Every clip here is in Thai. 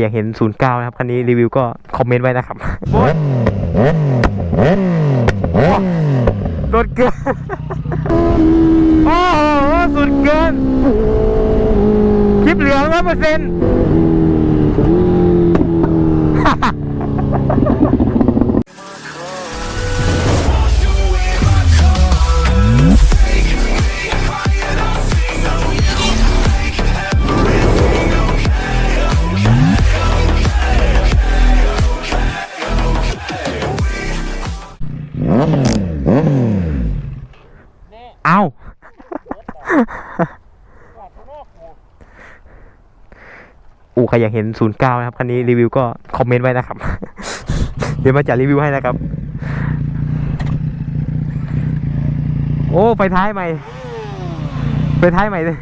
อยากเห็น 09 นะครับ คันนี้รีวิวก็คอมเมนต์ไว้นะครับสุดเกิน โอ้โห สุดเกิน คลิปเหลืองร้อยเปอร์เซ็นต์ เอาอูใครอยากเห็น 09 นะครับ คันนี้รีวิวก็คอมเมนต์ไว้นะครับ เดี๋ยวมาจัดรีวิวให้นะครับ โอ้ไฟท้ายใหม่ไฟท้ายใหม่เลย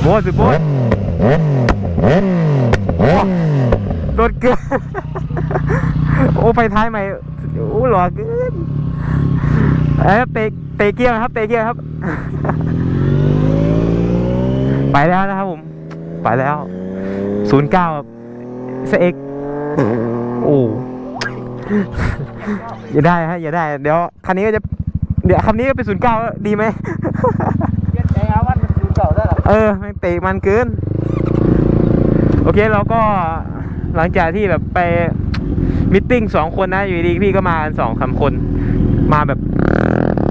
โบสสุดโบส โดดเกินโอ้ไฟท้ายใหม่โอ้หล่อเกินเอ้ยเตะเตะเกียร์ครับ เตะเกียร์ครับ ไปแล้วนะครับผม ไปแล้วศูนย์เก้าเซเอ็กโอ้อย่าได้ฮะอย่าได้ เดี๋ยวคันนี้ก็จะเดี๋ยวคันนี้ก็เป็นศูนย์เก้าดีไหมเย็นใจเอาวันมันคือเก่าได้หรอเออแม่งเตะมันเกิน โอเคเราก็หลังจากที่แบบไปมิทติ้งสองคนนะอยู่ดีๆพี่ก็มากันสองคำคนมาแบบ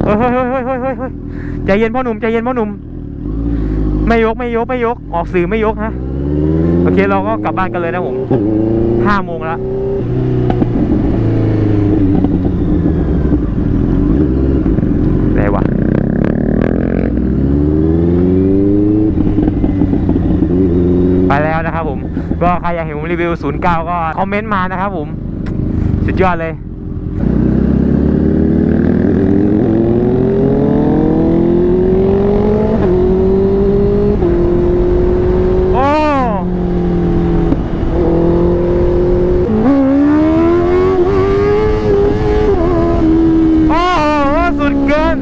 เฮ้ยเฮ้ยเฮ้ยเฮ้ยเฮ้ยเฮ้ยใจเย็นพ่อหนุ่มใจเย็นพ่อหนุ่มไม่ยกไม่ยกไม่ยก ออกสื่อไม่ยกฮะโอเคเราก็กลับบ้านกันเลยนะผมห้าโมงแล้วไหนวะ ไปแล้ว นะครับผม ก็ใครอยากเห็นผมรีวิว 09 ก็คอมเมนต์มานะครับผม สุดยอดเลยโอ้โอ้สุดเกิน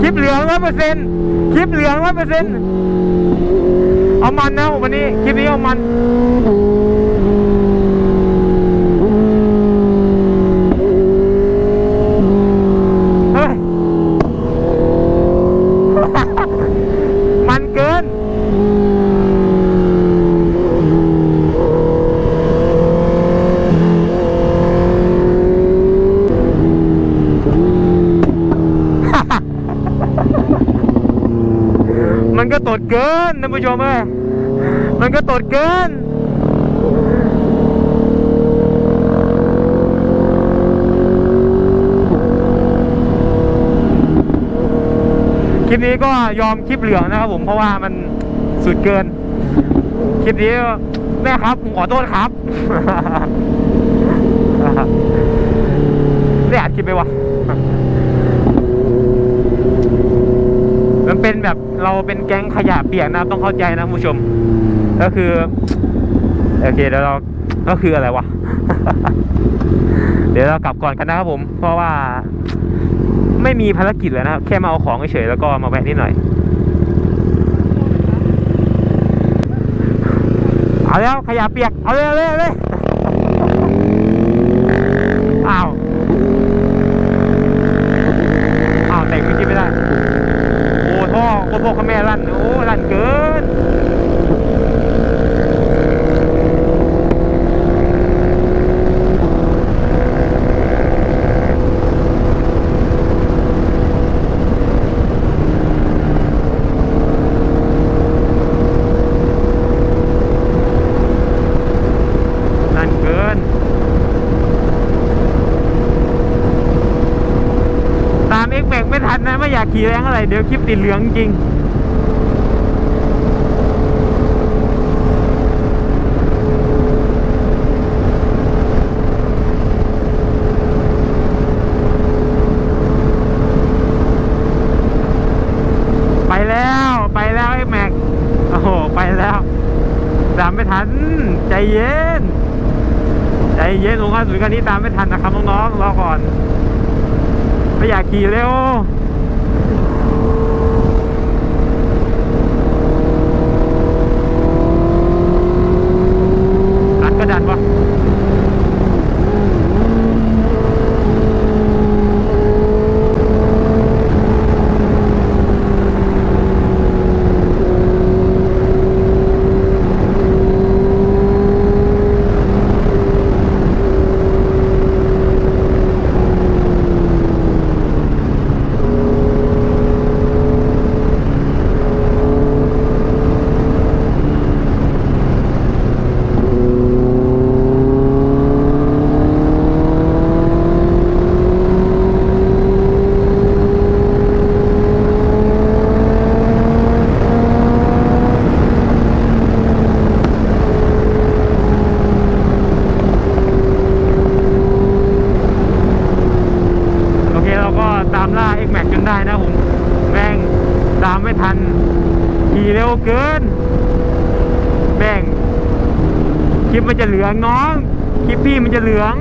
คลิปเหลืองร้อยเปอร์เซ็นต์คลิปเหลืองร้อยเปอร์เซ็นต์ เอามันนะวันนี้คลิปนี้เอามันเฮ้ย มันเกิน มันก็ตด เกินท่านผู้ชมเอ้ยมันก็ตดเกินคลิปนี้ก็ยอมคลิปเหลืองนะครับผมเพราะว่ามันสุดเกิน คลิปนี้แม่ครับผมขอโทษครับได้อัดคลิปไหมวะ มันเป็นแบบเราเป็นแก๊งขยะเปียกนะต้องเข้าใจนะผู้ชม ก็คือโอเคเดี๋ยวเราก็คืออะไรวะ เดี๋ยวเรากลับก่อนกันนะครับผม เพราะว่าไม่มีภารกิจเลยนะครับ แค่มาเอาของเฉยๆแล้วก็มาแวะนิดหน่อย เอาแล้วขยะเปียก เอาเลยเอาเลยเอาเลยอ้าวอ้าวแต่งไม่คิดไม่ได้ โอ้ท่อโอ้ พ่อข้าแม่ลั่นโอ้ลั่นเกินรันเกินตามเอ็กแบกไม่ทันนะไม่อยากขี่แรงอะไรเดี๋ยวคลิปติดเหลืองจริง ไปแล้วไปแล้วไอ้แม็ก โอ้โห ไปแล้วตามไม่ทัน ใจเย็น ใจ เย็นลงข้าศูนย์คันนี้ตามไม่ทันนะครับน้องๆรอก่อนไม่อยากขี่เร็ว ทัน ขี่เร็วเกินแม่งคลิปมันจะเหลืองน้องคลิปพี่มันจะเหลือง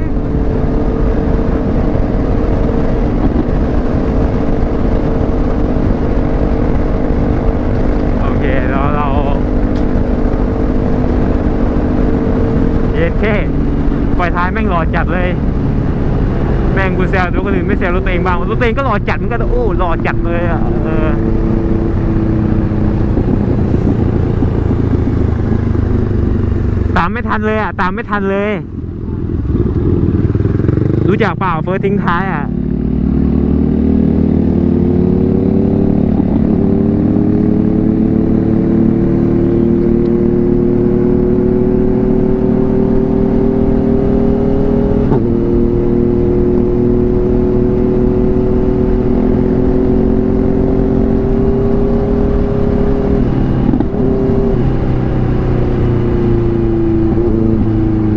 โอเคแล้วเราเย็นแค่ไฟท้ายแม่งหล่อจัดเลยแม่งกูแซวรถคนอื่นไม่แซวรถตัวเองบ้างรถตัวเองก็หล่อจัดมือนกันโอ้หล่อจัดเลยอะเออ ตามไม่ทันเลยอะ ตามไม่ทันเลย รู้จักเปล่าเฟิร์สทิ้งท้ายอะ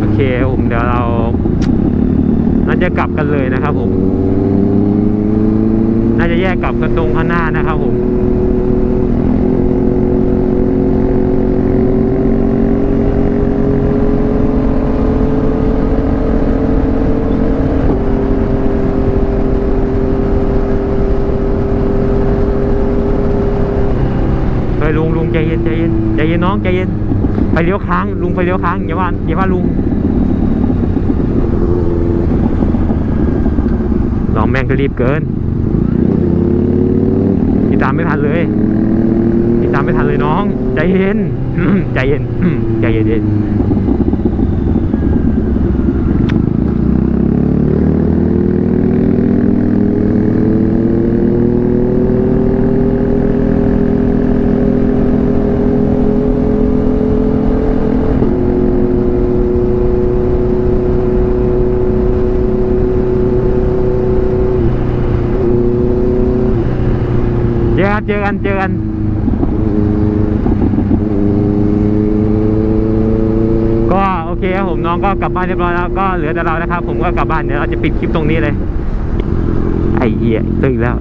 โอเคผมเดี๋ยวเราน่าจะกลับกันเลย น่าจะแยกกลับกันตรงข้างหน้านะครับผมเฮ้ยลุงลุงใจเย็นใจเย็นใจเย็นน้องใจเย็นไฟเลี้ยวค้างลุงไฟเลี้ยวค้างอย่าว่าอย่าว่าลุง น้องแม่งก็รีบเกินติดตามไม่ทันเลยติดตามไม่ทันเลยน้อง ใจเย็นใจเย็นใจเย็นเย็นเจอกันเจอกันเจอกัน ก็โอ เคครับผมน้องก็กลับบ้านเรียบร้อยแล้วก็เหลือแต่เรานะครับ ผมก็กลับบ้านเดี๋ยวเราจะปิดคลิปตรงนี้เลย ไอ้เหี้ยตึงแล้ว